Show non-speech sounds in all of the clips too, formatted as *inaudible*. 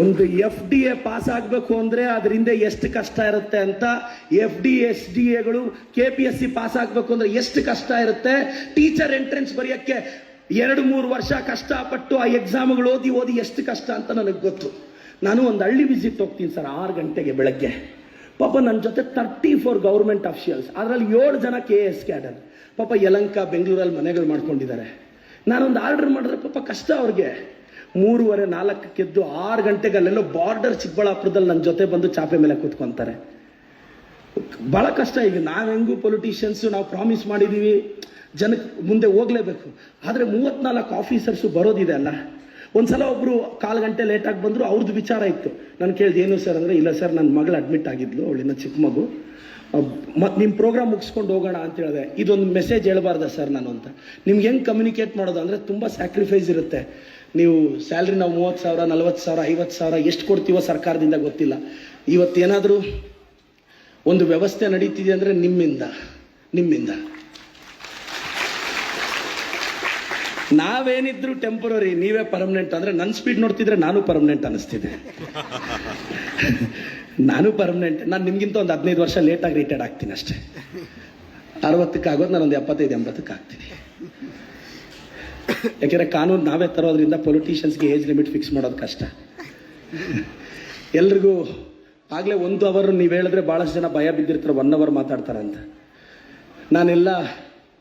ಒಂದು F D A pass ಆಗಬೇಕು ಅಂದರೆ ಅದರಿಂದ ಎಷ್ಟು ಕಷ್ಟ ಇರುತ್ತೆ ಅಂತ ಎಫ್ ಡಿ ಎಸ್ ಡಿ ಎಗಳು K P S C pass ಆಗಬೇಕು ಅಂದರೆ ಎಷ್ಟು ಕಷ್ಟ ಇರುತ್ತೆ? ಟೀಚರ್ ಎಂಟ್ರೆನ್ಸ್ ಬರೆಯೋಕ್ಕೆ ಎರಡು ಮೂರು ವರ್ಷ ಕಷ್ಟಪಟ್ಟು ಆ ಎಕ್ಸಾಮ್ಗಳು ಓದಿ ಓದಿ ಎಷ್ಟು ಕಷ್ಟ ಅಂತ ನನಗೆ ಗೊತ್ತು. ನಾನು ಒಂದು ಹಳ್ಳಿ ವಿಸಿಟ್ ಹೋಗ್ತೀನಿ ಸರ್, ಆರು ಗಂಟೆಗೆ ಬೆಳಗ್ಗೆ. ಪಾಪ ನನ್ನ ಜೊತೆ ತರ್ಟಿ ಫೋರ್ ಗೌರ್ಮೆಂಟ್ ಅಫಿಷಿಯಲ್ಸ್ ಅದರಲ್ಲಿ ಏಳು ಜನ ಕೆ ಎಸ್ ಕ್ಯಾಡರ್ ಪಾಪ ಯಲಂಕ, ಬೆಂಗಳೂರಲ್ಲಿ ಮನೆಗಳು ಮಾಡ್ಕೊಂಡಿದ್ದಾರೆ. ನಾನೊಂದು ಆರ್ಡರ್ ಮಾಡಿದ್ರೆ ಪಾಪ ಕಷ್ಟ ಅವ್ರಿಗೆ. ಮೂರುವರೆ ನಾಲ್ಕಕ್ಕೆದ್ದು ಆರು ಗಂಟೆಗೆ ಅಲ್ಲೆಲ್ಲೋ ಬಾರ್ಡರ್ ಚಿಕ್ಕಬಳ್ಳಾಪುರದಲ್ಲಿ ನನ್ನ ಜೊತೆ ಬಂದು ಚಾಪೆ ಮೇಲೆ ಕೂತ್ಕೊಂತಾರೆ. ಬಹಳ ಕಷ್ಟ ಈಗ. ನಾವೆಂಗೂ ಹೆಂಗೂ ಪೊಲಿಟಿಷಿಯನ್ಸು ನಾವು ಪ್ರಾಮಿಸ್ ಮಾಡಿದ್ದೀವಿ ಜನಕ್ಕೆ ಮುಂದೆ ಹೋಗಲೇಬೇಕು. ಆದರೆ ಮೂವತ್ನಾಲ್ಕು ಆಫೀಸರ್ಸು ಬರೋದಿದೆ ಅಲ್ಲ. ಒಂದ್ಸಲ ಒಬ್ಬರು ಕಾಲು ಗಂಟೆ ಲೇಟಾಗಿ ಬಂದರು ಅವ್ರದ್ದು ವಿಚಾರ ಇತ್ತು. ನಾನು ಕೇಳಿದೆ, ಏನು ಸರ್ ಅಂದರೆ, ಇಲ್ಲ ಸರ್ ನನ್ನ ಮಗಳು ಅಡ್ಮಿಟ್ ಆಗಿದ್ಲು ಅವಳಿನ ಚಿಕ್ಕ ಮಗು. ಮತ್ತು ನಿಮ್ಮ ಪ್ರೋಗ್ರಾಮ್ ಮುಗಿಸ್ಕೊಂಡು ಹೋಗೋಣ ಅಂತ ಹೇಳಿದೆ. ಇದೊಂದು ಮೆಸೇಜ್ ಹೇಳ್ಬಾರ್ದ ಸರ್ ನಾನು ಅಂತ. ನಿಮ್ಗೆ ಹೆಂಗೆ ಕಮ್ಯುನಿಕೇಟ್ ಮಾಡೋದು? ಅಂದರೆ ತುಂಬ ಸ್ಯಾಕ್ರಿಫೈಸ್ ಇರುತ್ತೆ. ನೀವು ಸ್ಯಾಲ್ರಿ ನಾವು ಮೂವತ್ತು ಸಾವಿರ, ನಲ್ವತ್ತು ಸಾವಿರ, ಐವತ್ತು ಸಾವಿರ ಎಷ್ಟು ಕೊಡ್ತೀವೋ ಸರ್ಕಾರದಿಂದ ಗೊತ್ತಿಲ್ಲ. ಇವತ್ತೇನಾದರೂ ಒಂದು ವ್ಯವಸ್ಥೆ ನಡೀತಿದೆ ಅಂದರೆ ನಿಮ್ಮಿಂದ ನಿಮ್ಮಿಂದ. ನಾವೇನಿದ್ರು ಟೆಂಪರರಿ ನೀವೇ ಪರ್ಮನೆಂಟ್ ಅಂದರೆ ನನ್ನ ಸ್ಪೀಡ್ ನೋಡ್ತಿದ್ರೆ ನಾನು ಪರ್ಮನೆಂಟ್ ಅನಿಸ್ತಿದೆ. *laughs* ನಾನು ಪರ್ಮನೆಂಟ್ ನಾನು ನಿಮಗಿಂತ ಒಂದು ಹದಿನೈದು ವರ್ಷ ಲೇಟಾಗಿ ರಿಟೈರ್ಡ್ ಆಗ್ತೀನಿ ಅಷ್ಟೇ. ಅರವತ್ತಕ್ಕೆ ಆಗೋದು ನಾನು ಒಂದು ಎಪ್ಪತ್ತೈದು ಎಂಬತ್ತಕ್ಕೆ ಆಗ್ತೀನಿ ಯಾಕೆಂದ್ರೆ ಕಾನೂನು ನಾವೇ ತರೋದ್ರಿಂದ ಪೊಲಿಟಿಷಿಯನ್ಸ್ಗೆ ಏಜ್ ಲಿಮಿಟ್ ಫಿಕ್ಸ್ ಮಾಡೋದು ಕಷ್ಟ. ಎಲ್ರಿಗೂ ಆಗಲೇ ಒಂದು ಅವರ್ ನೀವು ಹೇಳಿದ್ರೆ ಭಾಳಷ್ಟು ಜನ ಭಯ ಬಿದ್ದಿರ್ತಾರೆ ಒನ್ ಅವರ್ ಮಾತಾಡ್ತಾರೆ ಅಂತ. ನಾನೆಲ್ಲ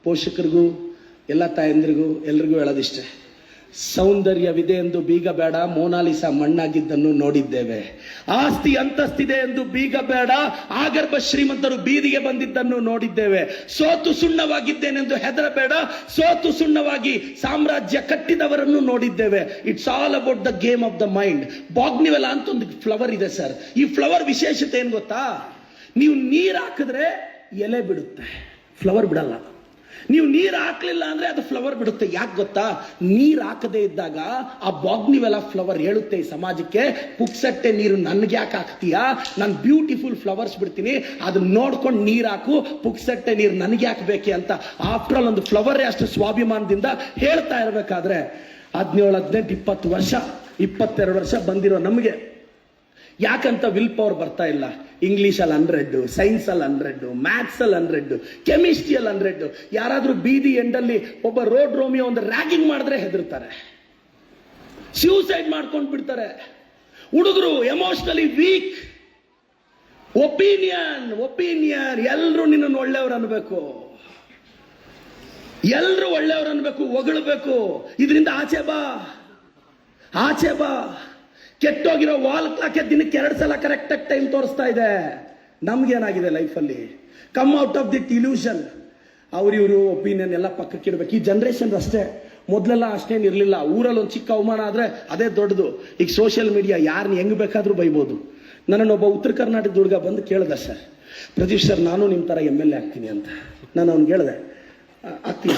ಪೋಷಕರಿಗೂ, ಎಲ್ಲ ತಾಯಂದ್ರಿಗೂ, ಎಲ್ರಿಗೂ ಹೇಳೋದಿಷ್ಟೇ. ಸೌಂದರ್ಯವಿದೆ ಎಂದು ಬೀಗ ಬೇಡ ಮೋನಾಲಿಸ ಮಣ್ಣಾಗಿದ್ದನ್ನು ನೋಡಿದ್ದೇವೆ. ಆಸ್ತಿ ಅಂತಸ್ತಿದೆ ಎಂದು ಬೀಗ ಬೇಡ ಆಗರ್ಭ ಶ್ರೀಮಂತರು ಬೀದಿಗೆ ಬಂದಿದ್ದನ್ನು ನೋಡಿದ್ದೇವೆ. ಸೋತು ಸುಣ್ಣವಾಗಿದ್ದೇನೆಂದು ಹೆದರಬೇಡ, ಸೋತು ಸುಣ್ಣವಾಗಿ ಸಾಮ್ರಾಜ್ಯ ಕಟ್ಟಿದವರನ್ನು ನೋಡಿದ್ದೇವೆ. It's all about the game of the mind ಬಾಗ್ನಿವೆಲ್ಲ ಅಂತ ಒಂದು ಫ್ಲವರ್ ಇದೆ ಸರ್ ಈ ಫ್ಲವರ್ ವಿಶೇಷತೆ ಏನು ಗೊತ್ತಾ? ನೀವು ನೀರು ಹಾಕಿದ್ರೆ ಎಲೆ ಬಿಡುತ್ತೆ. ಫ್ಲವರ್ ಬಿಡಲ್ಲ. ನೀವು ನೀರು ಹಾಕ್ಲಿಲ್ಲ ಅಂದ್ರೆ ಅದು ಫ್ಲವರ್ ಬಿಡುತ್ತೆ. ಯಾಕೆ ಗೊತ್ತಾ? ನೀರು ಹಾಕದೇ ಇದ್ದಾಗ ಆ ಬಾಗ್ನಿವೆಲ್ಲ ಫ್ಲವರ್ ಹೇಳುತ್ತೆ ಈ ಸಮಾಜಕ್ಕೆ. ಪುಕ್ಸಟ್ಟೆ ನೀರು ನನ್ಗೆ ಯಾಕೆ ಹಾಕ್ತೀಯಾ? ನಾನು ಬ್ಯೂಟಿಫುಲ್ ಫ್ಲವರ್ಸ್ ಬಿಡ್ತೀನಿ. ಅದನ್ನ ನೋಡ್ಕೊಂಡು ನೀರು ಹಾಕು. ಪುಕ್ಸಟ್ಟೆ ನೀರು ನನಗೆ ಯಾಕೆ ಬೇಕೆ ಅಂತ. ಆಫ್ಟರ್ ಆಲ್ ಒಂದು ಫ್ಲವರೇ ಅಷ್ಟು ಸ್ವಾಭಿಮಾನದಿಂದ ಹೇಳ್ತಾ ಇರಬೇಕಾದ್ರೆ ಹದಿನೇಳು, ಹದಿನೆಂಟು, ಇಪ್ಪತ್ತು ವರ್ಷ, ಇಪ್ಪತ್ತೆರಡು ವರ್ಷ ಬಂದಿರೋ ನಮಗೆ. ಯಾಕಂತ ವಿಲ್ ಪವರ್ ಬರ್ತಾ ಇಲ್ಲ. ಇಂಗ್ಲೀಷಲ್ಲಿ ಹಂಡ್ರೆಡ್ಡು ಸೈನ್ಸಲ್ಲಿ ಹಂಡ್ರೆಡ್ ಮ್ಯಾಥ್ಸಲ್ಲಿ ಹಂಡ್ರೆಡ್ ಕೆಮಿಸ್ಟ್ರಿಯಲ್ಲಿ ಹಂಡ್ರೆಡ್ ಯಾರಾದರೂ ಬೀದಿ ಎಂಡಲ್ಲಿ ಒಬ್ಬ ರೋಡ್ ರೋಮಿಯೋ ಒಂದು ರ್ಯಾಗಿಂಗ್ ಮಾಡಿದ್ರೆ ಹೆದರ್ತಾರೆ. ಸ್ಯೂಸೈಡ್ ಮಾಡ್ಕೊಂಡು ಬಿಡ್ತಾರೆ. ಹುಡುಗರು ಎಮೋಷನಲಿ ವೀಕ್ ಒಪಿನಿಯನ್ ಒಪಿನಿಯನ್ ಎಲ್ಲರೂ ನಿನ್ನನ್ನು ಒಳ್ಳೆಯವ್ರು ಅನ್ಬೇಕು. ಎಲ್ಲರೂ ಒಳ್ಳೆಯವ್ರು ಅನ್ಬೇಕು, ಹೊಗಳಬೇಕು. ಇದರಿಂದ ಆಚೆ ಬಾ. ಆಚೆ ಬಾ. ಕೆಟ್ಟೋಗಿರೋ ವಾಲ್ ಕ್ಲಾಕೆ ದಿನಕ್ಕೆ ಎರಡು ಸಲ ಕರೆಕ್ಟಾಗಿ ಟೈಮ್ ತೋರಿಸ್ತಾ ಇದೆ. ನಮ್ಗೇನಾಗಿದೆ ಲೈಫಲ್ಲಿ come out of that illusion ಅವ್ರ ಇವರು ಒಪಿನಿಯನ್ ಎಲ್ಲ ಪಕ್ಕಕ್ಕೆ ಇಡ್ಬೇಕು. ಈ ಜನ್ರೇಷನ್ ಅಷ್ಟೇ. ಮೊದಲೆಲ್ಲ ಅಷ್ಟೇನು ಇರಲಿಲ್ಲ. ಊರಲ್ಲಿ ಒಂದು ಚಿಕ್ಕ ಅವಮಾನ ಆದರೆ ಅದೇ ದೊಡ್ಡದು. ಈಗ ಸೋಷಿಯಲ್ ಮೀಡಿಯಾ ಯಾರನ್ನ ಹೆಂಗ್ ಬೇಕಾದರೂ ಬೈಬೋದು. ನನ್ನನ್ನು ಒಬ್ಬ ಉತ್ತರ ಕರ್ನಾಟಕದ ಹುಡುಗ ಬಂದು ಕೇಳ್ದ ಸರ್. ಪ್ರದೀಪ್ ಸರ್, ನಾನು ನಿಮ್ಮ ಥರ ಎಂ ಎಲ್ ಎ ಆಗ್ತೀನಿ ಅಂತ. ನಾನು ಅವ್ನಿಗೆ ಹೇಳಿದೆ ಆಗ್ತೀನಿ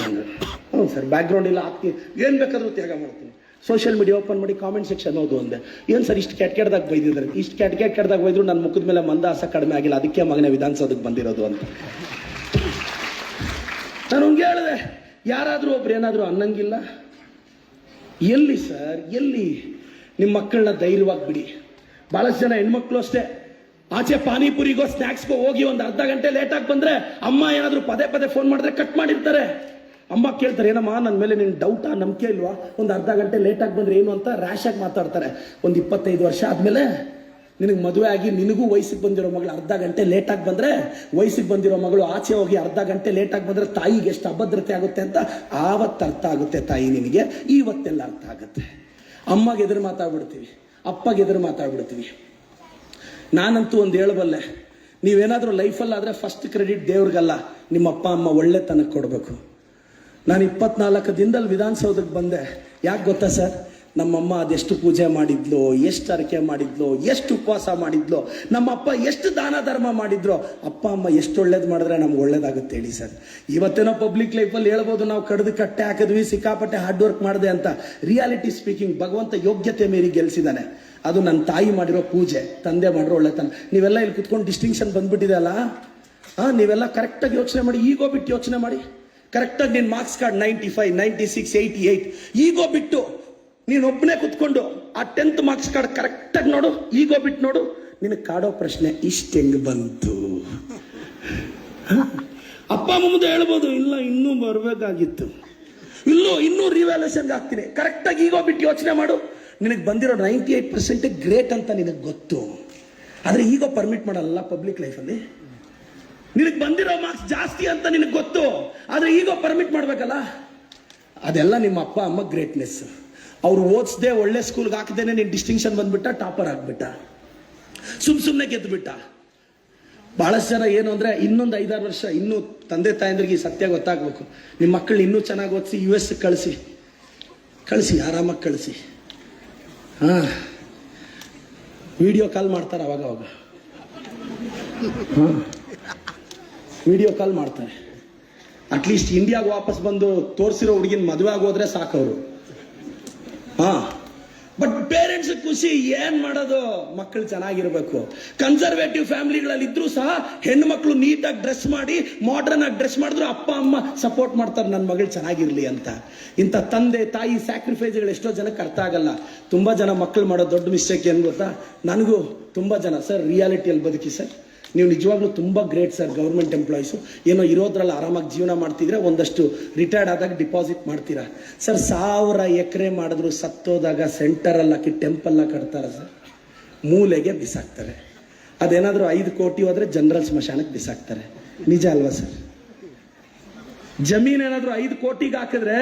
ಹ್ಞೂ ಸರ್ ಬ್ಯಾಕ್ಗ್ರೌಂಡ್ ಇಲ್ಲ, ಆಗ್ತೀನಿ. ಏನು ಬೇಕಾದರೂ ತ್ಯಾಗ ಮಾಡ್ತೀನಿ. ಸೋಷಿಯಲ್ ಮೀಡಿಯಾ ಓಪನ್ ಮಾಡಿ ಕಾಮೆಂಟ್ ಸೆಕ್ಷನ್ ಓದು ಅಂದೆ. ಏನು ಸರ್ ಇಷ್ಟು ಕೆಟ್ಟ ಕೆಟ್ಟದಾಗ ಬೈದಿದ್ದಾರೆ? ಇಷ್ಟು ಕೆಟ್ಟ ಕೆಟ್ಟ ಕೆಟ್ಟದಾಗ ಬೈದ್ರು ನನ್ನ ಮುಖದ ಮೇಲೆ ಮಂದಾಸ ಕಡಿಮೆ ಆಗಿಲ್ಲ. ಅದಕ್ಕೆ ಮಗನೇ ವಿಧಾನಸೌಧಕ್ಕೆ ಬಂದಿರೋದು ಅಂತ. ನಾನು ಹಂಗೆ ಹೇಳಿದೆ, ಯಾರಾದರೂ ಒಬ್ರು ಏನಾದರೂ ಅನ್ನಂಗಿಲ್ಲ? ಎಲ್ಲಿ ಸರ್, ಎಲ್ಲಿ? ನಿಮ್ಮ ಮಕ್ಕಳನ್ನ ಧೈರ್ಯವಾಗಿ ಬಿಡಿ. ಬಹಳಷ್ಟು ಜನ ಹೆಣ್ಮಕ್ಳು ಅಷ್ಟೇ. ಆಚೆ ಪಾನಿಪುರಿಗೋ ಸ್ನ್ಯಾಕ್ಸ್ಗೋ ಹೋಗಿ ಒಂದು ಅರ್ಧ ಗಂಟೆ ಲೇಟಾಗಿ ಬಂದ್ರೆ ಅಮ್ಮ ಏನಾದರೂ ಪದೇ ಪದೇ ಫೋನ್ ಮಾಡಿದ್ರೆ ಕಟ್ ಮಾಡಿರ್ತಾರೆ. ಅಮ್ಮ ಕೇಳ್ತಾರೆ, ಏನಮ್ಮ ನನ್ನ ಮೇಲೆ ನಿನ್ನ ಡೌಟಾ ನಂಬಿಕೆ ಇಲ್ವಾ? ಒಂದು ಅರ್ಧ ಗಂಟೆ ಲೇಟಾಗಿ ಬಂದರೆ ಏನು ಅಂತ ರ್ಯಾಶಾಗಿ ಮಾತಾಡ್ತಾರೆ. ಒಂದು ಇಪ್ಪತ್ತೈದು ವರ್ಷ ಆದಮೇಲೆ ನಿನಗೆ ಮದುವೆ ಆಗಿ ನಿನಗೂ ವಯಸ್ಸಿಗೆ ಬಂದಿರೋ ಮಗಳು ಅರ್ಧ ಗಂಟೆ ಲೇಟಾಗಿ ಬಂದರೆ, ವಯಸ್ಸಿಗೆ ಬಂದಿರೋ ಮಗಳು ಆಚೆ ಹೋಗಿ ಅರ್ಧ ಗಂಟೆ ಲೇಟಾಗಿ ಬಂದರೆ ತಾಯಿಗೆ ಎಷ್ಟು ಅಭದ್ರತೆ ಆಗುತ್ತೆ ಅಂತ ಆವತ್ತು ಅರ್ಥ ಆಗುತ್ತೆ ತಾಯಿ ನಿನಗೆ. ಇವತ್ತೆಲ್ಲ ಅರ್ಥ ಆಗುತ್ತೆ. ಅಮ್ಮಗೆ ಎದುರು ಮಾತಾಡ್ಬಿಡ್ತೀವಿ, ಅಪ್ಪಗೆ ಎದುರು ಮಾತಾಡ್ಬಿಡ್ತೀವಿ. ನಾನಂತೂ ಒಂದು ಹೇಳಬಲ್ಲೆ, ನೀವೇನಾದರೂ ಲೈಫಲ್ಲಾದರೆ ಫಸ್ಟ್ ಕ್ರೆಡಿಟ್ ದೇವ್ರಿಗಲ್ಲ ನಿಮ್ಮ ಅಪ್ಪ ಅಮ್ಮ ಒಳ್ಳೆತನಕ್ಕೆ ಕೊಡಬೇಕು. ನಾನು ಇಪ್ಪತ್ನಾಲ್ಕು ದಿನದಲ್ಲಿ ವಿಧಾನಸೌಧಕ್ಕೆ ಬಂದೆ. ಯಾಕೆ ಗೊತ್ತಾ ಸರ್? ನಮ್ಮಮ್ಮ ಅದೆಷ್ಟು ಪೂಜೆ ಮಾಡಿದ್ಲು, ಎಷ್ಟು ಅರಕೆ ಮಾಡಿದ್ಲು, ಎಷ್ಟು ಉಪವಾಸ ಮಾಡಿದ್ಲು, ನಮ್ಮಪ್ಪ ಎಷ್ಟು ದಾನ ಧರ್ಮ ಮಾಡಿದ್ರು, ಅಪ್ಪ, ಅಮ್ಮ ಎಷ್ಟು ಒಳ್ಳೇದು ಮಾಡಿದ್ರೆ ನಮ್ಗೆ ಒಳ್ಳೇದಾಗುತ್ತೆ ಹೇಳಿ ಸರ್. ಇವತ್ತೇನೋ ಪಬ್ಲಿಕ್ ಲೈಫಲ್ಲಿ ಹೇಳ್ಬೋದು, ನಾವು ಕಡ್ದು ಕಟ್ಟೆ ಹಾಕಿದ್ವಿ, ಸಿಕ್ಕಾಪಟ್ಟೆ ಹಾರ್ಡ್ ವರ್ಕ್ ಮಾಡಿದೆ ಅಂತ. ರಿಯಾಲಿಟಿ ಸ್ಪೀಕಿಂಗ್ ಭಗವಂತ ಯೋಗ್ಯತೆ ಮೀರಿ ಗೆಲ್ಸಿದಾನೆ ಅದು ನನ್ನ ತಾಯಿ ಮಾಡಿರೋ ಪೂಜೆ, ತಂದೆ ಮಾಡಿರೋ ಒಳ್ಳೆತನ. ನೀವೆಲ್ಲ ಇಲ್ಲಿ ಕುತ್ಕೊಂಡು ಡಿಸ್ಟಿಂಕ್ಷನ್ ಬಂದ್ಬಿಟ್ಟಿದೆ ಅಲ್ಲ? ಹಾಂ ನೀವೆಲ್ಲ ಕರೆಕ್ಟಾಗಿ ಯೋಚನೆ ಮಾಡಿ ಈಗೋ ಬಿಟ್ಟು ಯೋಚನೆ ಮಾಡಿ. ಕರೆಕ್ಟಾಗಿ ನಿನ್ನ marks card ninety five ninety six eighty eight ego ಬಿಟ್ಟು ನೀನೊಬ್ಬನೇ ಕುತ್ಕೊಂಡು ಆ ಟೆಂತ್ ಮಾರ್ಕ್ಸ್ ಕಾರ್ಡ್ ಕರೆಕ್ಟಾಗಿ ನೋಡು, ಈಗೋ ಬಿಟ್ಟು ನೋಡು ನಿನಗೆ ಕಾಡೋ ಪ್ರಶ್ನೆ ಇಷ್ಟು ಹೆಂಗೆ ಬಂತು? ಅಪ್ಪ, ಅಮ್ಮ ಮುಂದೆ ಹೇಳ್ಬೋದು, ಇಲ್ಲ, ಇನ್ನೂ ಬರಬೇಕಾಗಿತ್ತು. ಇಲ್ಲೂ, ಇನ್ನೂ ರಿವ್ಯಾಲ್ಯೂಷನ್ಗೆ ಆಗ್ತೀನಿ ಕರೆಕ್ಟಾಗಿ ಈಗೋ ಬಿಟ್ಟು ಯೋಚನೆ ಮಾಡು. ನಿನಗೆ ಬಂದಿರೋ ನೈಂಟಿ ಏಯ್ಟ್ ಪರ್ಸೆಂಟ್ ಗ್ರೇಟ್ ಅಂತ ನಿನಗೆ ಗೊತ್ತು. ಆದರೆ ಈಗ ಪರ್ಮಿಟ್ ಮಾಡಲ್ಲ ಪಬ್ಲಿಕ್ ಲೈಫಲ್ಲಿ ನಿನಗೆ ಬಂದಿರೋ ಮಾರ್ಕ್ಸ್ ಜಾಸ್ತಿ ಅಂತ ನಿನಗೆ ಗೊತ್ತು, ಆದರೆ ಈಗ ಪರ್ಮಿಟ್ ಮಾಡಬೇಕಲ್ಲ? ಅದೆಲ್ಲ ನಿಮ್ಮ ಅಪ್ಪ, ಅಮ್ಮ ಗ್ರೇಟ್ನೆಸ್ ಅವ್ರು ಓದಿಸ್ದೆ ಒಳ್ಳೆ ಸ್ಕೂಲ್ಗೆ ಹಾಕದೇನೆ ನೀನು ಡಿಸ್ಟಿಂಕ್ಷನ್ ಬಂದ್ಬಿಟ್ಟ ಟಾಪರ್ ಆಗಿಬಿಟ್ಟ. ಸುಮ್ ಸುಮ್ಮನೆ ಗೆದ್ದುಬಿಟ್ಟ ಭಾಳಷ್ಟು ಜನ ಏನು ಅಂದರೆ ಇನ್ನೊಂದು ಐದಾರು ವರ್ಷ ಇನ್ನೂ ತಂದೆ ತಾಯಂದ್ರಿಗೆ ಸತ್ಯ ಗೊತ್ತಾಗಬೇಕು. ನಿಮ್ಮ ಮಕ್ಕಳು ಇನ್ನೂ ಚೆನ್ನಾಗಿ ಓದಿಸಿ ಯು ಎಸ್ ಕಳಿಸಿ. ಕಳಿಸಿ, ಆರಾಮಾಗಿ ಕಳಿಸಿ. ಹಾಂ. ವಿಡಿಯೋ ಕಾಲ್ ಮಾಡ್ತಾರೆ ಅವಾಗ ಅವಾಗ ವಿಡಿಯೋ ಕಾಲ್ ಮಾಡ್ತಾರೆ. ಅಟ್ಲೀಸ್ಟ್ ಇಂಡಿಯಾಗೆ ವಾಪಸ್ ಬಂದು ತೋರಿಸಿರೋ ಹುಡುಗಿನ ಮದುವೆ ಆಗೋದ್ರೆ ಸಾಕವರು ಹಾ. ಬಟ್ ಪೇರೆಂಟ್ಸ್ ಖುಷಿ ಏನ್ ಮಾಡೋದು? ಮಕ್ಕಳು ಚೆನ್ನಾಗಿರ್ಬೇಕು. ಕನ್ಸರ್ವೇಟಿವ್ ಫ್ಯಾಮಿಲಿಗಳಲ್ಲಿ ಇದ್ರೂ ಸಹ ಹೆಣ್ಣು ಮಕ್ಕಳು ನೀಟಾಗಿ ಡ್ರೆಸ್ ಮಾಡಿ ಮಾಡರ್ನ್ ಆಗಿ ಡ್ರೆಸ್ ಮಾಡಿದ್ರು ಅಪ್ಪ, ಅಮ್ಮ ಸಪೋರ್ಟ್ ಮಾಡ್ತಾರೆ ನನ್ನ ಮಗಳು ಚೆನ್ನಾಗಿರ್ಲಿ ಅಂತ. ಇಂಥ ತಂದೆ, ತಾಯಿ ಸ್ಯಾಕ್ರಿಫೈಸ್ಗಳು ಎಷ್ಟೋ ಜನಕ್ಕೆ ಅರ್ಥ ಆಗಲ್ಲ. ತುಂಬಾ ಜನ ಮಕ್ಕಳು ಮಾಡೋ ದೊಡ್ಡ ಮಿಸ್ಟೇಕ್ ಏನು ಗೊತ್ತಾ? ನನಗೂ ತುಂಬಾ ಜನ. ಸರ್ ರಿಯಾಲಿಟಿಯಲ್ಲಿ ಬದುಕಿ ಸರ್ ನೀವು ನಿಜವಾಗ್ಲೂ ತುಂಬ ಗ್ರೇಟ್ ಸರ್ ಗೌರ್ಮೆಂಟ್ ಎಂಪ್ಲಾಯೀಸು ಏನೋ ಇರೋದ್ರಲ್ಲಿ ಆರಾಮಾಗಿ ಜೀವನ ಮಾಡ್ತಿದ್ರೆ ಒಂದಷ್ಟು ರಿಟೈರ್ಡ್ ಆದಾಗ ಡಿಪಾಸಿಟ್ ಮಾಡ್ತೀರಾ? ಸರ್ ಸಾವಿರ ಎಕರೆ ಮಾಡಿದ್ರು ಸತ್ತೋದಾಗ ಸೆಂಟರಲ್ಲಿ ಹಾಕಿ ಟೆಂಪಲ್ನ ಕಟ್ತಾರೆ ಸರ್ ಮೂಲೆಗೆ ಬಿಸಾಕ್ತಾರೆ. ಅದೇನಾದರೂ ಐದು ಕೋಟಿ ಹೋದರೆ ಜನರಲ್ ಸ್ಮಶಾನಕ್ಕೆ ಬಿಸಾಕ್ತಾರೆ. ನಿಜ ಅಲ್ವಾ ಸರ್ ಜಮೀನ್ ಏನಾದರೂ ಐದು ಕೋಟಿಗೆ ಹಾಕಿದ್ರೆ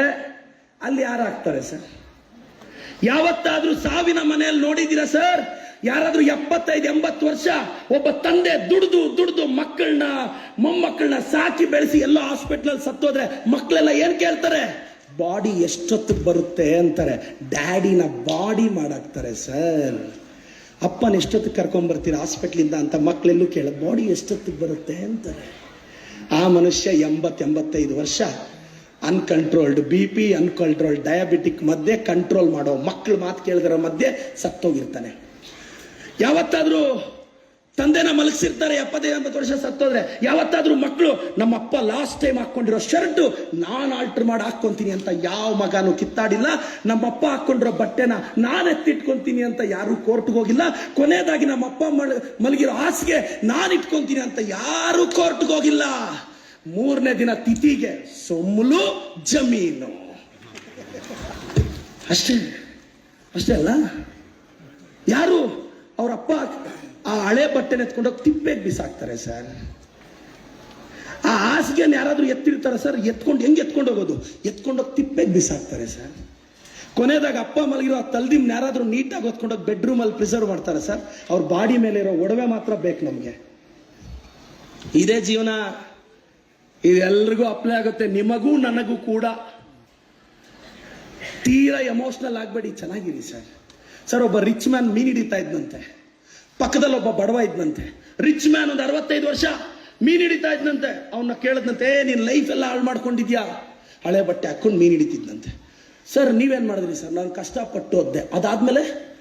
ಅಲ್ಲಿ ಯಾರು ಹಾಕ್ತಾರೆ ಸರ್ ಯಾವತ್ತಾದ್ರೂ ಸಾವಿನ ಮನೆಯಲ್ಲಿ ನೋಡಿದ್ದೀರಾ ಸರ್ ಯಾರಾದ್ರೂ ಎಪ್ಪತ್ತೈದು, ಎಂಬತ್ತು ವರ್ಷ ಒಬ್ಬ ತಂದೆ ದುಡ್ದು ದುಡ್ದು ಮಕ್ಕಳನ್ನ, ಮೊಮ್ಮಕ್ಕಳನ್ನ ಸಾಕಿ ಬೆಳೆಸಿ ಎಲ್ಲ ಹಾಸ್ಪಿಟ್ಲಲ್ಲಿ ಸತ್ತೋದ್ರೆ ಮಕ್ಕಳೆಲ್ಲ ಏನು ಕೇಳ್ತಾರೆ? ಬಾಡಿ ಎಷ್ಟೊತ್ತಿಗೆ ಬರುತ್ತೆ? ಅಂತಾರೆ. ಡ್ಯಾಡಿನ ಬಾಡಿ ಮಾಡಾಕ್ತಾರೆ, ಸರ್. ಅಪ್ಪನ ಎಷ್ಟೊತ್ತಿಗೆ ಕರ್ಕೊಂಡ್ಬರ್ತೀರ ಹಾಸ್ಪಿಟ್ಲಿಂದ? ಅಂತ ಮಕ್ಕಳೆಲ್ಲೂ ಕೇಳ ಬಾಡಿ ಎಷ್ಟೊತ್ತಿಗೆ ಬರುತ್ತೆ? ಅಂತಾರೆ. ಆ ಮನುಷ್ಯ ಎಂಬತ್ ಎಂಬತ್ತೈದು ವರ್ಷ uncontrolled, B P uncontrolled, diabetic ಮಧ್ಯೆ ಕಂಟ್ರೋಲ್ ಮಾಡೋ ಮಕ್ಕಳು ಮಾತು ಕೇಳಿದ್ರ ಮಧ್ಯೆ ಸತ್ತೋಗಿರ್ತಾನೆ. ಯಾವತ್ತಾದ್ರೂ ತಂದೆನ ಮಲಗಿಸಿರ್ತಾರೆ ಎಪ್ಪತ್ತೈದು, ಎಂಬತ್ತು ವರ್ಷ ಸತ್ತೋದ್ರೆ, ಯಾವತ್ತಾದ್ರೂ ಮಕ್ಕಳು ನಮ್ಮ ಅಪ್ಪ ಲಾಸ್ಟ್ ಟೈಮ್ ಹಾಕೊಂಡಿರೋ ಶರ್ಟು ನಾನು ಆಲ್ಟರ್ ಮಾಡಿ ಹಾಕ್ಕೊಂತೀನಿ ಅಂತ ಯಾವ ಮಗನೂ ಕಿತ್ತಾಡಿಲ್ಲ. ನಮ್ಮ ಅಪ್ಪ ಹಾಕೊಂಡಿರೋ ಬಟ್ಟೆನ ನಾನು ಎತ್ತಿಟ್ಕೊಂತೀನಿ ಅಂತ ಯಾರು ಕೋರ್ಟ್ಗೆ ಹೋಗಿಲ್ಲ. ಕೊನೆಯದಾಗಿ ನಮ್ಮ ಅಪ್ಪ ಮಲ್ ಮಲಗಿರೋ ಹಾಸಿಗೆ ನಾನು ಇಟ್ಕೊಂತೀನಿ ಅಂತ ಯಾರು ಕೋರ್ಟ್ಗೆ ಹೋಗಿಲ್ಲ. ಮೂರನೇ ದಿನ ತಿಥಿಗೆ ಸೊಮ್ಮಲು ಜಮೀನು. ಅಷ್ಟೇ ಅಷ್ಟೇ ಅಲ್ಲ? ಯಾರು? ಅವರಪ್ಪ ಆ ಹಳೆ ಬಟ್ಟೆನ ಎತ್ಕೊಂಡೋಗಿ ತಿಪ್ಪೆಗೆ ಬಿಸಾಕ್ತಾರೆ ಸರ್. ಆ ಹಾಸಿಗೆನ ಯಾರಾದರೂ ಎತ್ತಿರ್ತಾರೆ ಸರ್, ಎತ್ಕೊಂಡು ಹೆಂಗೆ ಎತ್ಕೊಂಡು ಹೋಗೋದು? ಎತ್ಕೊಂಡೋಗಿ ತಿಪ್ಪೆಗೆ ಬಿಸಾಕ್ತಾರೆ ಸರ್. ಕೊನೆದಾಗ ಅಪ್ಪ ಮಲಗಿರೋ ಆ ತಲ್ದಿಮ್ ಯಾರಾದರೂ ನೀಟಾಗಿ ಹೊತ್ಕೊಂಡೋಗಿ ಬೆಡ್ರೂಮಲ್ಲಿ ಪ್ರಿಸರ್ವ್ ಮಾಡ್ತಾರೆ ಸರ್. ಅವ್ರ ಬಾಡಿ ಮೇಲೆ ಇರೋ ಒಡವೆ ಮಾತ್ರ ಬೇಕು ನಮಗೆ. ಇದೇ ಜೀವನ. ಇದೆಲ್ಲರಿಗೂ ಅಪ್ಲೈ ಆಗುತ್ತೆ, ನಿಮಗೂ ನನಗೂ ಕೂಡ. ತೀರಾ ಎಮೋಷನಲ್ ಆಗಬೇಡಿ, ಚೆನ್ನಾಗಿರಿ ಸರ್. ಸರ್, ಒಬ್ಬ ರಿಚ್ ಮ್ಯಾನ್ ಮೀನ್ ಹಿಡಿತಾ ಇದ್ನಂತೆ. ಪಕ್ಕದಲ್ಲಿ ಒಬ್ಬ ಬಡವ ಇದ್ನಂತೆ. ರಿಚ್ ಮ್ಯಾನ್ ಒಂದು ಅರವತ್ತೈದು ವರ್ಷ ಮೀನು ಹಿಡಿತಾ ಇದ್ನಂತೆ. ಅವನ್ನ ಕೇಳದ್ನಂತೆ ನೀನ್ ಲೈಫ್ ಎಲ್ಲ ಹಾಳು ಮಾಡ್ಕೊಂಡಿದ್ಯಾ? ಹಳೆ ಬಟ್ಟೆ ಹಾಕೊಂಡು ಮೀನು ಹಿಡಿತಿದ್ನಂತೆ. ಸರ್, ನೀವೇನು ಮಾಡಿದ್ರಿ ಸರ್? ನಾನು ಕಷ್ಟಪಟ್ಟು ಹೋದೆ. ಅದಾದ್ಮೇಲೆ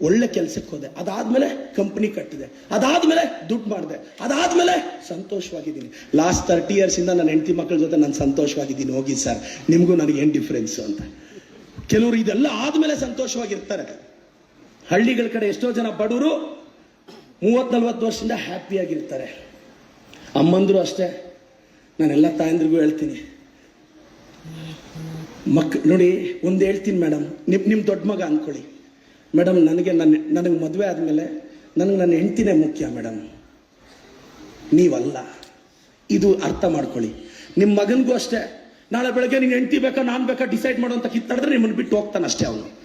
ಒಳ್ಳೆ ಕೆಲ್ಸಕ್ಕೆ ಹೋದೆ. ಅದಾದ್ಮೇಲೆ ಕಂಪ್ನಿ ಕಟ್ಟಿದೆ. ಅದಾದ್ಮೇಲೆ ದುಡ್ಡು ಮಾಡಿದೆ. ಅದಾದ್ಮೇಲೆ ಸಂತೋಷವಾಗಿದ್ದೀನಿ. ಲಾಸ್ಟ್ ತರ್ಟಿ ಇಯರ್ಸಿಂದ ನನ್ನ ಹೆಂಡತಿ ಮಕ್ಕಳ ಜೊತೆ ನಾನು ಸಂತೋಷವಾಗಿದ್ದೀನಿ. ಹೋಗಿ ಸರ್, ನಿಮಗೂ ನನಗೆ ಏನು ಡಿಫ್ರೆನ್ಸು ಅಂತ. ಕೆಲವರು ಇದೆಲ್ಲ ಆದಮೇಲೆ ಸಂತೋಷವಾಗಿರ್ತಾರೆ. ಹಳ್ಳಿಗಳ ಕಡೆ ಎಷ್ಟೋ ಜನ ಬಡವರು ಮೂವತ್ತು ನಲ್ವತ್ತು ವರ್ಷದಿಂದ ಹ್ಯಾಪಿಯಾಗಿರ್ತಾರೆ ಅಮ್ಮಂದರು ಅಷ್ಟೇ. ನಾನೆಲ್ಲ ತಾಯಂದ್ರಿಗೂ ಹೇಳ್ತೀನಿ. ಮಕ್, ನೋಡಿ, ಒಂದು ಹೇಳ್ತೀನಿ ಮೇಡಮ್ ನಿಮ್ಮ ನಿಮ್ಮ ದೊಡ್ಡ ಮಗ ಅಂದ್ಕೊಳ್ಳಿ ಮೇಡಮ್ ನನಗೆ ನನ್ನ ನನಗೆ ಮದುವೆ ಆದಮೇಲೆ ನನಗೆ ನನ್ನ ಹೆಂಡ್ತಿನೇ ಮುಖ್ಯ ಮೇಡಮ್ ನೀವಲ್ಲ. ಇದು ಅರ್ಥ ಮಾಡ್ಕೊಳ್ಳಿ. ನಿಮ್ಮ ಮಗನಿಗೂ ಅಷ್ಟೇ. ನಾಳೆ ಬೆಳಗ್ಗೆ ನೀನು ಹೆಂಡ್ತಿ ಬೇಕಾ, ನಾನು ಬೇಕಾ ಡಿಸೈಡ್ ಮಾಡೋ ಅಂತ ಕಿತ್ತಾಡಿದ್ರೆ ನಿಮ್ಮನ್ನು ಬಿಟ್ಟು ಹೋಗ್ತಾನೆ ಅಷ್ಟೇ ಅವನು.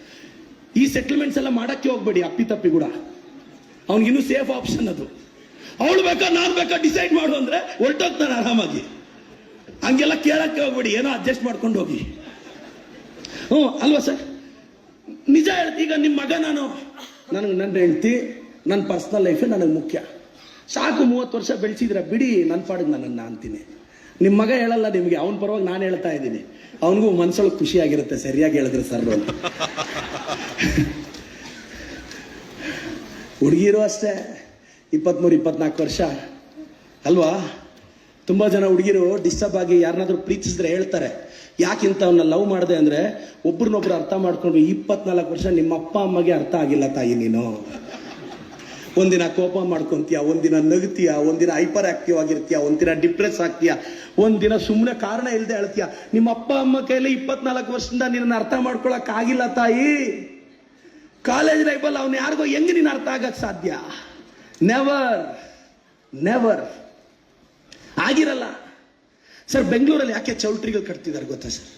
ಈ ಸೆಟಲ್ಮೆಂಟ್ಸ್ ಎಲ್ಲ ಮಾಡಕ್ಕೆ ಹೋಗ್ಬೇಡಿ, ಅಪ್ಪಿ ತಪ್ಪಿ ಕೂಡ. ಅವ್ನಿಗಿನ್ನೂ ಸೇಫ್ ಆಪ್ಷನ್ ಅದು. ಅವಳು ಬೇಕಾ, ನಾನು ಬೇಕಾ ಡಿಸೈಡ್ ಮಾಡು ಅಂದರೆ ಹೊರಟೋಗ್ತಾನೆ ಆರಾಮಾಗಿ. ಹಂಗೆಲ್ಲ ಕೇಳಕ್ಕೆ ಹೋಗ್ಬೇಡಿ, ಏನೋ ಅಡ್ಜಸ್ಟ್ ಮಾಡ್ಕೊಂಡು ಹೋಗಿ. ಹ್ಞೂ, ಅಲ್ವಾ ಸರ್? ನಿಜ ಹೇಳ್ತಿ, ಈಗ ನಿಮ್ಮ ಮಗ ನಾನು, ನನಗೆ ನನ್ನ ಹೆಂಡ್ತಿ ನನ್ನ ಪರ್ಸ್ನಲ್ ಲೈಫೆ ನನಗೆ ಮುಖ್ಯ. ಸಾಕು, ಮೂವತ್ತು ವರ್ಷ ಬೆಳೆಸಿದ್ರೆ ಬಿಡಿ ನನ್ನ ಪಾಡಿಗೆ ನನ್ನನ್ನು ಅಂತೀನಿ. ನಿಮ್ಮ ಮಗ ಹೇಳಲ್ಲ ನಿಮಗೆ, ಅವನ ಪರವಾಗಿ ನಾನು ಹೇಳ್ತಾ ಇದ್ದೀನಿ. ಅವನಿಗೂ ಮನ್ಸೊಳಗೆ ಖುಷಿಯಾಗಿರುತ್ತೆ ಸರಿಯಾಗಿ ಹೇಳಿದ್ರೆ ಸರ್ ಅಂತ. *laughs* ಹುಡುಗಿರು ಅಷ್ಟೇ ಇಪ್ಪತ್ತ್ಮೂರು ಇಪ್ಪತ್ನಾಲ್ಕು ವರ್ಷ. ಅಲ್ವಾ? ತುಂಬ ಜನ ಹುಡುಗಿರು ಡಿಸ್ಟರ್ಬ್ ಆಗಿ ಯಾರನ್ನಾದ್ರೂ ಪ್ರೀತಿಸಿದ್ರೆ ಹೇಳ್ತಾರೆ. ಯಾಕಿಂತ ಅವನ್ನ ಲವ್ ಮಾಡಿದೆ ಅಂದ್ರೆ ಒಬ್ರನ್ನೊಬ್ರು ಅರ್ಥ ಮಾಡ್ಕೊಂಡು ಇಪ್ಪತ್ನಾಲ್ಕು ವರ್ಷ ನಿಮ್ಮ ಅಪ್ಪ, ಅಮ್ಮಗೆ ಅರ್ಥ ಆಗಿಲ್ಲ ತಾಯಿ ನೀನು. ಒಂದಿನ ಕೋಪ ಮಾಡ್ಕೊಂತೀಯ, ಒಂದಿನ ನಗ್ತೀಯ, ಒಂದಿನ ಹೈಪರ್ ಆಕ್ಟಿವ್ ಆಗಿರ್ತೀಯ, ಒಂದಿನ ಡಿಪ್ರೆಸ್ ಆಗ್ತೀಯ, ಒಂದಿನ ಸುಮ್ಮನೆ ಕಾರಣ ಇಲ್ಲದೆ ಹೇಳ್ತೀಯ ನಿಮ್ಮ ಅಪ್ಪ, ಅಮ್ಮ ಕೈಲಿ ಇಪ್ಪತ್ನಾಲ್ಕು ವರ್ಷದಿಂದ ನಿನ್ನ ಅರ್ಥ ಮಾಡ್ಕೊಳಕ್ ಆಗಿಲ್ಲ ತಾಯಿ. ಕಾಲೇಜ್ ಲೈಫಲ್ಲಿ ಅವನು ಯಾರಿಗೋ ಹೆಂಗೆ ನೀನು ಅರ್ಥ ಆಗಕ್ಕೆ ಸಾಧ್ಯ? ನೆವರ್ ನೆವರ್ ಆಗಿರಲ್ಲ. ಸರ್, ಬೆಂಗಳೂರಲ್ಲಿ ಯಾಕೆ ಚೌಲ್ಟ್ರಿಗಳು ಕಟ್ತಿದ್ದಾರೆ ಗೊತ್ತಾ ಸರ್?